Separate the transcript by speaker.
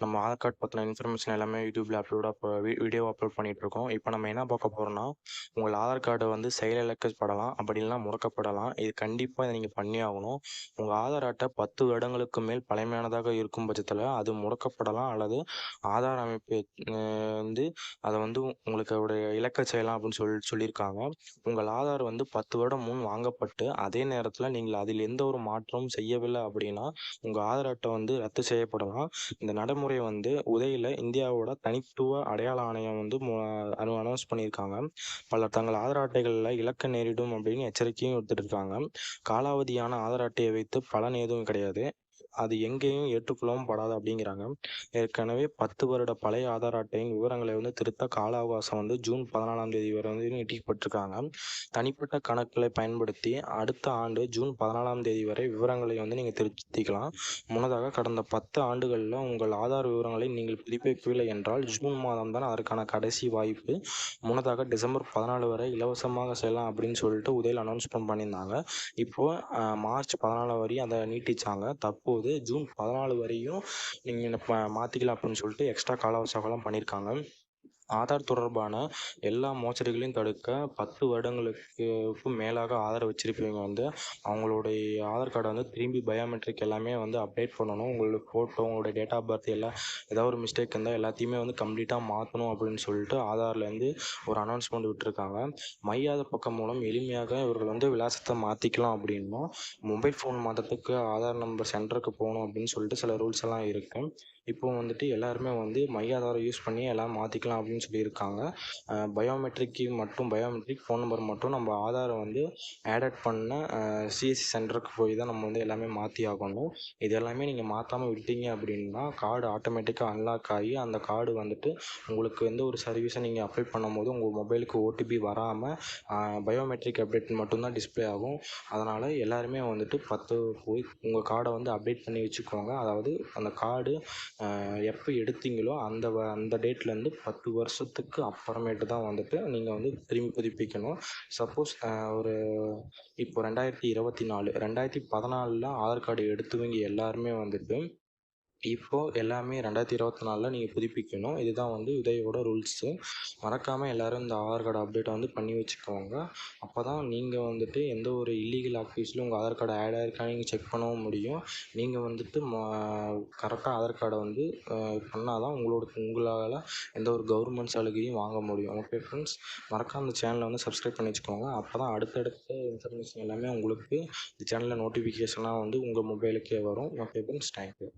Speaker 1: நம்ம ஆதார் கார்டு பற்றின இன்ஃபர்மேஷன் எல்லாமே யூடியூப்பில் அப்லோட் வீடியோ அப்லோட் பண்ணிகிட்டு இருக்கோம் இப்போ நம்ம என்ன பார்க்க போகிறோம்னா உங்கள் ஆதார் கார்டு வந்து செயலிழக்கப்படலாம் அப்படி இல்லைனா முடக்கப்படலாம். இது கண்டிப்பாக இதை நீங்கள் பண்ணி ஆகணும். உங்கள் ஆதார் அட்டை பத்து வருடங்களுக்கு மேல் பழமையானதாக இருக்கும் பட்சத்தில் அது முடக்கப்படலாம் அல்லது ஆதார் அமைப்பு வந்து அதை வந்து உங்களுக்கு இலக்க செய்யலாம் அப்படின்னு சொல்லி சொல்லியிருக்காங்க. உங்கள் ஆதார் வந்து பத்து வருடம் முன் வாங்கப்பட்டு அதே நேரத்தில் நீங்கள் அதில் எந்த ஒரு மாற்றமும் செய்யவில்லை அப்படின்னா உங்கள் ஆதார் அட்டை வந்து ரத்து செய்யப்படலாம். இந்த நடைமுறை வந்து உதயில இந்தியாவோட தனித்துவ அடையாள ஆணையம் வந்து அனௌன்ஸ் பண்ணியிருக்காங்க. பலர் தங்கள் ஆதார் அட்டைகளில் இலக்க நேரிடும் அப்படின்னு எச்சரிக்கையும் எடுத்துட்டு இருக்காங்க காலாவதியான ஆதார் அட்டையை வைத்து பலன் எதுவும் கிடையாது. அது எங்கேயும் ஏற்றுக்கொள்ளவும் படாது அப்படிங்கிறாங்க. ஏற்கனவே பத்து வருட பழைய ஆதார் அட்டையின் விவரங்களை வந்து திருத்த கால அவகாசம் வந்து ஜூன் பதினாலாம் தேதி வரை வந்து நீட்டிக்கப்பட்டிருக்காங்க. தனிப்பட்ட கணக்குகளை பயன்படுத்தி அடுத்த ஆண்டு ஜூன் பதினாலாம் தேதி வரை விவரங்களை வந்து நீங்கள் திருத்திக்கலாம். முன்னதாக கடந்த பத்து ஆண்டுகளில் உங்கள் ஆதார் விவரங்களை நீங்கள் புதுப்பிக்கவில்லை என்றால் ஜூன் மாதம் தான் அதற்கான கடைசி வாய்ப்பு. முன்னதாக டிசம்பர் பதினாலு வரை இலவசமாக செய்யலாம் அப்படின்னு சொல்லிட்டு உதயில் அனௌன்ஸ்மெண்ட் பண்ணியிருந்தாங்க. இப்போது மார்ச் பதினாலு வரையும் அதை நீட்டிச்சாங்க. தப்பு போகுது ஜூன் பதினாலு வரையும் நீங்கள் மாற்றிக்கலாம் அப்படின்னு சொல்லிட்டு எக்ஸ்ட்ரா கால அவகாசம்லாம் பண்ணியிருக்காங்க ஆதார் தொடர்பான எல்லா மோசடிகளையும் தடுக்க பத்து வருடங்களுக்கு மேலாக ஆதார் வச்சிருப்பவங்க வந்து. அவங்களுடைய ஆதார் கார்டை வந்து திரும்பி பயோமெட்ரிக் எல்லாமே வந்து அப்டேட் பண்ணணும். உங்களோட ஃபோட்டோ உங்களுடைய டேட் ஆஃப் பர்த் எல்லாம் ஏதாவது ஒரு மிஸ்டேக் இருந்தால் எல்லாத்தையுமே வந்து கம்ப்ளீட்டாக மாற்றணும் அப்படின்னு சொல்லிட்டு ஆதார்லேருந்து ஒரு அனௌன்ஸ்மெண்ட் விட்டுருக்காங்க. மையாத பக்கம் மூலம் எளிமையாக இவர்கள் வந்து விலாசத்தை மாற்றிக்கலாம் அப்படின்னா மொபைல் ஃபோன் மாற்றத்துக்கு ஆதார் நம்பர் சென்டருக்கு போகணும் அப்படின்னு சொல்லிட்டு சில ரூல்ஸ் எல்லாம் இருக்குது இப்போ வந்துட்டு எல்லாருமே வந்து மைய ஆதாரம் யூஸ் பண்ணி எல்லாம் மாற்றிக்கலாம் அப்படின்னு சொல்லியிருக்காங்க. பயோமெட்ரிக்கு மட்டும் பயோமெட்ரிக் ஃபோன் நம்பர் மட்டும் நம்ம ஆதாரை வந்து ஆடட் பண்ண சிஎஸ்சி சென்டருக்கு போய் தான் நம்ம வந்து எல்லாமே மாற்றி ஆகணும். இது எல்லாமே நீங்கள் மாற்றாமல் விட்டீங்க அப்படின்னா கார்டு ஆட்டோமேட்டிக்காக அன்லாக் ஆகி அந்த கார்டு வந்துட்டு உங்களுக்கு எந்த ஒரு சர்வீஸை நீங்கள் அப்ளை பண்ணும்போது உங்கள் மொபைலுக்கு ஓடிபி வராமல் பயோமெட்ரிக் அப்டேட் மட்டும்தான் டிஸ்ப்ளே ஆகும். அதனால் எல்லாருமே வந்துட்டு பத்து போய் உங்கள் கார்டை வந்து அப்டேட் பண்ணி வச்சுக்கோங்க. அதாவது அந்த கார்டு எப்போ எடுத்தீங்களோ அந்த வ- அந்த டேட்லேருந்து பத்து வருஷத்துக்கு அப்புறமேட்டு தான் வந்துட்டு நீங்கள் வந்து திரும்பி புதுப்பிக்கணும். சப்போஸ் ஒரு இப்போ ரெண்டாயிரத்தி இருபத்தி நாலு ரெண்டாயிரத்தி பதினாலில் ஆதார் கார்டு எடுத்தவங்க எல்லாருமே வந்துட்டு இப்போது எல்லாமே ரெண்டாயிரத்தி இருபத்தி நாலில் நீங்கள் புதுப்பிக்கணும். இதுதான் வந்து உதயோட ரூல்ஸு மறக்காமல் எல்லோரும் இந்த ஆதார் கார்டு அப்டேட்டை வந்து பண்ணி வச்சுக்கோங்க. அப்போ தான் நீங்கள் வந்துட்டு எந்த ஒரு இல்லீகல் ஆக்டிவிட்டிஸில் உங்கள் ஆதார் கார்டு ஆட் ஆயிருக்கான்னு நீங்கள் செக் பண்ணவும் முடியும். நீங்கள் வந்துட்டு கரெக்டாக ஆதார் கார்டை வந்து பண்ணால் தான் உங்களோட உங்களால் எந்த ஒரு கவர்மெண்ட் சலுகையும் வாங்க முடியும். ஓகே ஃப்ரெண்ட்ஸ் மறக்காம இந்த சேனலை வந்து சப்ஸ்கிரைப் பண்ணி வச்சுக்கோங்க. அப்போ தான் அடுத்தடுத்த இன்ஃபர்மேஷன் எல்லாமே உங்களுக்கு இந்த சேனலில் நோட்டிஃபிகேஷனாக வந்து உங்கள் மொபைலுக்கே வரும். Okay friends thank you